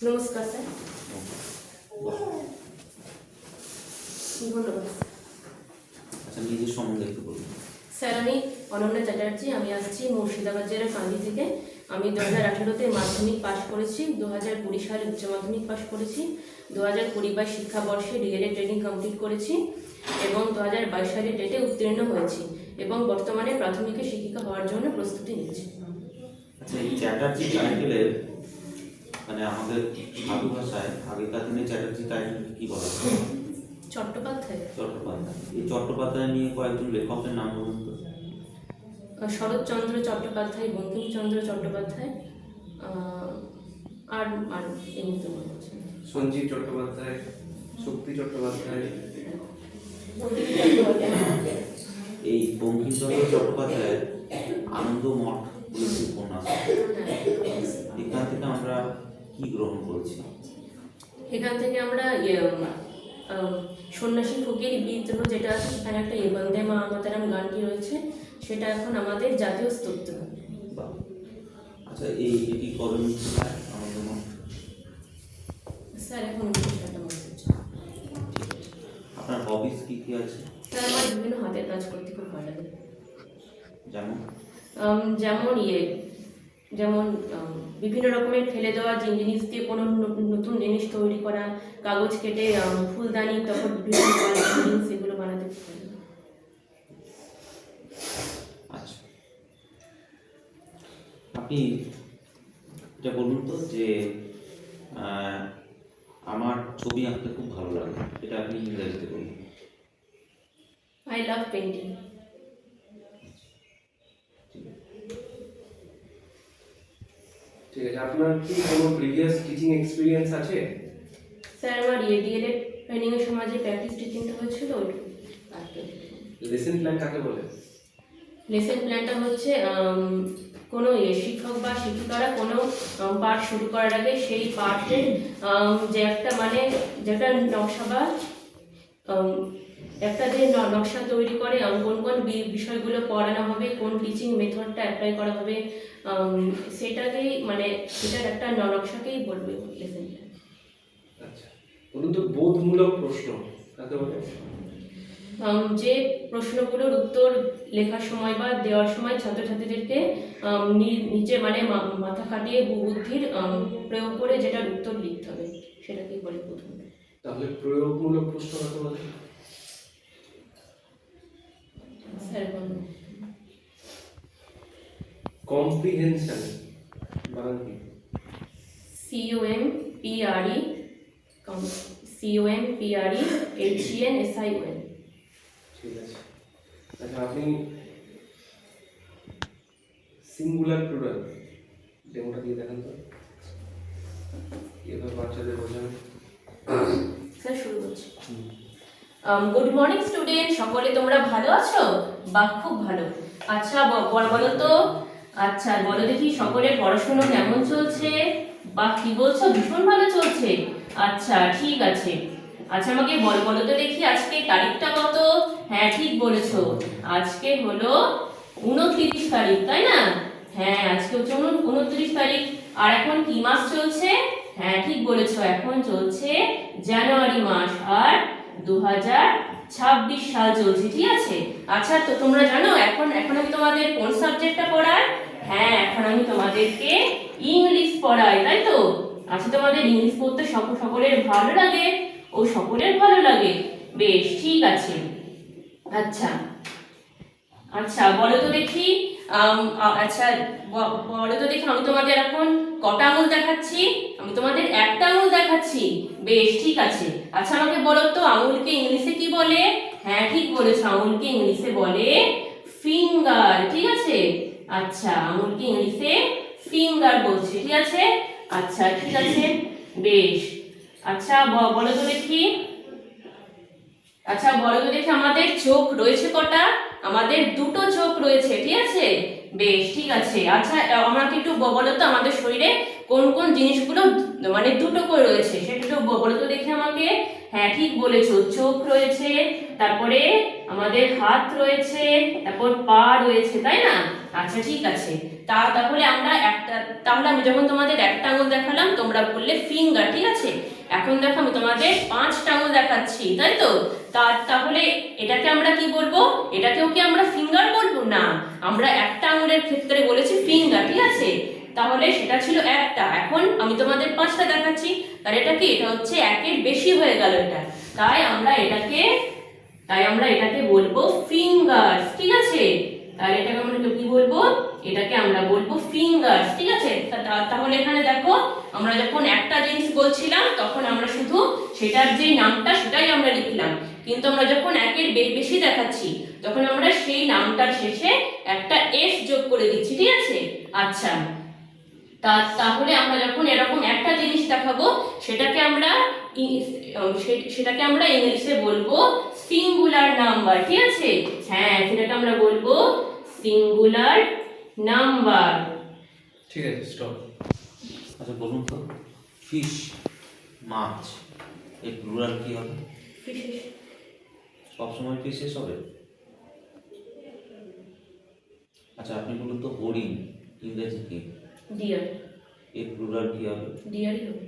নমস্কার স্যার। ধন্যবাদ আচ্ছা নিজের সম্বন্ধে একটু বলুন। স্যার আমি অনন্যা চ্যাটার্জি আমি আসছি মুর্শিদাবাদ জেলার কান্দি থেকে। আমি দু হাজার আঠেরোতে মাধ্যমিক পাশ করেছি দু হাজার কুড়ি সালে উচ্চ মাধ্যমিক পাশ করেছি দু হাজার কুড়ি বাইশ শিক্ষাবর্ষে ডিএলএড ট্রেনিং কমপ্লিট করেছি এবং দু হাজার বাইশ সালে টেটে উত্তীর্ণ হয়েছি এবং বর্তমানে প্রাথমিকে শিক্ষিকা হওয়ার জন্য প্রস্তুতি নিচ্ছি আচ্ছা এই চ্যাটার্জি টাইটেলের মানে আমাদের সাধু ভাষায় আগেকার দিনে চ্যাটার্জি টাইটেলকে কি বলা হয়? চট্টোপাধ্যায়। চট্টোপাধ্যায়। এই চট্টোপাধ্যায় নিয়ে কয়েকজন লেখকের নাম বলুন তো। শরৎচন্দ্র চট্টোপাধ্যায় বঙ্কিমচন্দ্র চট্টোপাধ্যায় আহ, আর আর এমনি মনে হচ্ছে সঞ্জীব চট্টোপাধ্যায় শক্তি চট্টোপাধ্যায়। এই বঙ্কিমচন্দ্র চট্টোপাধ্যায়ের আনন্দ মঠ উপন্যাস। এখান থেকে আমরা কি গ্রহণ করেছি? এখান থেকে আমরা ইয়ে, সন্ন্যাসী ফকির বিদ্রোহ যেটা সেখানে একটা ইয়ে বন্দে মা মাতারাম গানটি রয়েছে সেটা এখন আমাদের জাতীয় স্তোত্র। আচ্ছা এই এটি কবে মুক্তি পায় আনন্দ স্যার এখন আপনার হবিস কি কি আছে? স্যার আমার বিভিন্ন হাতের কাজ করতে খুব ভালো লাগে। যেমন? যেমন ইয়ে যেমন বিভিন্ন রকমের ফেলে দেওয়া জিন- জিনিস দিয়ে কোনো নতুন জিনিস তৈরি করা কাগজ কেটে ফুলদানি তখন বিভিন্ন জিনিস এগুলো বানাতে খুব আচ্ছা। আপনি এটা বলুন তো যে আমার ছবি আঁকতে খুব ভালো লাগে এটা আপনি ইংরেজিতে বলুন। আই লাভ পেন্টিং ঠিক আছে ঠিক আছে আপনার কি কোনো প্রিভিয়াস টিচিং এক্সপিরিয়েন্স আছে? স্যার আমার ডিএলএড ট্রেনিংয়ের সময় যে প্র্যাকটিস টিচিংটা হয়েছিল লেসন প্ল্যান কাকে বলে? লেসন প্ল্যানটা হচ্ছে কোনো শিক্ষক বা শিক্ষিকারা কোনো পাঠ শুরু করার আগে সেই পাঠের যে একটা মানে যেটা নকশা বা একটা যে নকশা তৈরি করে কোন কোন বিষয়গুলো পড়ানো হবে কোন টিচিং মেথডটা অ্যাপ্লাই করা হবে সেটাকেই মানে সেটার একটা নকশাকেই বলবে লেসন প্ল্যান আচ্ছা বলুন তো বোধমূলক প্রশ্ন কাকে বলে? যে প্রশ্নগুলোর উত্তর লেখার সময় বা দেওয়ার সময় ছাত্রছাত্রীদেরকে নিচে মানে মাথা খাটিয়ে বুদ্ধির প্রয়োগ করে যেটার উত্তর লিখতে হবে সেটাকেই বলে প্রথম তাহলে প্রয়োগমূলক প্রশ্ন কাকে বলে স্যার বলুন। কম্প্রিহেনশন বানান কি COM PRE COM PRE HEN SION ঠিক আছে। আচ্ছা আপনি সিঙ্গুলার প্লুরাল ডেমোটা দিয়ে দেখান তো। এবার বাচ্চাদের বোঝাবেন স্যার শুরু করছি। গুড মর্নিং স্টুডেন্ট সকলে তোমরা ভালো আছো? বাহ খুব ভালো। আচ্ছা ব- ব- বলো তো? আচ্ছা বলো দেখি সকলের পড়াশোনা কেমন চলছে? বাহ কি বলছো? ভীষণ ভালো চলছে। আচ্ছা ঠিক আছে। আচ্ছা আমাকে বল, বলো তো দেখি আজকে তারিখটা কত? হ্যাঁ ঠিক বলেছ। আজকে হলো উনত্রিশ তারিখ, তাই না? হ্যাঁ আজকে হচ্ছে উনত্রিশ তারিখ। আর এখন কি মাস চলছে? হ্যাঁ ঠিক বলেছ, এখন চলছে জানুয়ারি মাস। আর দু হাজার ছাব্বিশ সাল চলছে, ঠিক আছে? আচ্ছা তো তোমরা জানো, এখন এখন আমি তোমাদের কোন সাবজেক্টটা পড়াই? হ্যাঁ এখন আমি তোমাদেরকে ইংলিশ পড়াই, তাই তো? আচ্ছা তোমাদের ইংলিশ পড়তে সকল সকলের ভালো লাগে? ও, সকলের ভালো লাগে। বেশ, ঠিক আছে। আচ্ছা আচ্ছা বলো তো দেখি। আচ্ছা বলো তো দেখি আমি তোমাদের এখন কটা আঙুল দেখাচ্ছি? আমি তোমাদের একটা আঙুল দেখাচ্ছি। বেশ, ঠিক আছে। আচ্ছা আমাকে বলো তো, আঙুলকে ইংলিশে কি বলে? হ্যাঁ ঠিক বলেছ, আঙুলকে ইংলিশে বলে ফিঙ্গার ঠিক আছে? আচ্ছা আঙুলকে ইংলিশে ফিঙ্গার বলছে, ঠিক আছে? আচ্ছা ঠিক আছে। বেশ। আচ্ছা বলো তো দেখি। আচ্ছা বলো তো দেখি, আমাদের চোখ রয়েছে কটা? আমাদের দুটো চোখ রয়েছে, ঠিক আছে? বেশ, ঠিক আছে। আচ্ছা আমাকে একটু বলো তো, আমাদের শরীরে কোন কোন জিনিসগুলো মানে দুটো করে রয়েছে সেটা ব- বলো তো দেখি আমাকে। হ্যাঁ ঠিক বলেছ, চোখ রয়েছে, তারপরে আমাদের হাত রয়েছে, তারপর পা রয়েছে, তাই না? আচ্ছা ঠিক আছে। তা তাহলে আমরা একটা, তাহলে আমি যখন তোমাদের একটা আঙুল দেখালাম, তোমরা বললে ফিঙ্গার ঠিক আছে? এখন দেখো, আমি তোমাদের পাঁচটা আঙুল দেখাচ্ছি, তাই তো? তা তাহলে এটাকে আমরা কি বলব? এটাকেও কি আমরা ফিঙ্গার বলব? না, আমরা একটা আঙুলের ক্ষেত্রে বলেছি ফিঙ্গার ঠিক আছে? তাহলে সেটা ছিল একটা। এখন আমি তোমাদের পাঁচটা দেখাচ্ছি। তার এটা কি? এটা হচ্ছে একের বেশি হয়ে গেল এটা। তাই আমরা এটাকে, তাই আমরা এটাকে বলব ফিঙ্গার্স ঠিক আছে? তাহলে এটাকে আমরা কি বলব? এটাকে আমরা বলব ফিঙ্গার্স ঠিক আছে? তাহলে এখানে দেখো, আমরা যখন একটা জিনিস বলছিলাম, তখন আমরা শুধু সেটার যে নামটা, সেটাই আমরা লিখলাম। কিন্তু আমরা যখন একের বেশি দেখাচ্ছি, তখন আমরা সেই নামটার শেষে একটা এস যোগ করে দিচ্ছি, ঠিক আছে? আচ্ছা। তাহলে আমরা যখন এরকম একটা জিনিস দেখাবো সেটাকে আমরা সেটাকে আমরা ইংলিশে বলব সিঙ্গুলার নাম্বার ঠিক আছে? হ্যাঁ সেটাকে আমরা বলব সিঙ্গুলার নাম্বার ঠিক আছে স্টপ আচ্ছা বলুন তো ফিশ মাছ এর প্লুরাল কি হবে? সবসময় ফিশেস হবে? আচ্ছা আপনি বলুন তো হরিণ ইংরেজি কি? ডিয়ার এর প্লুরাল কি হবে ডিয়ারই হবে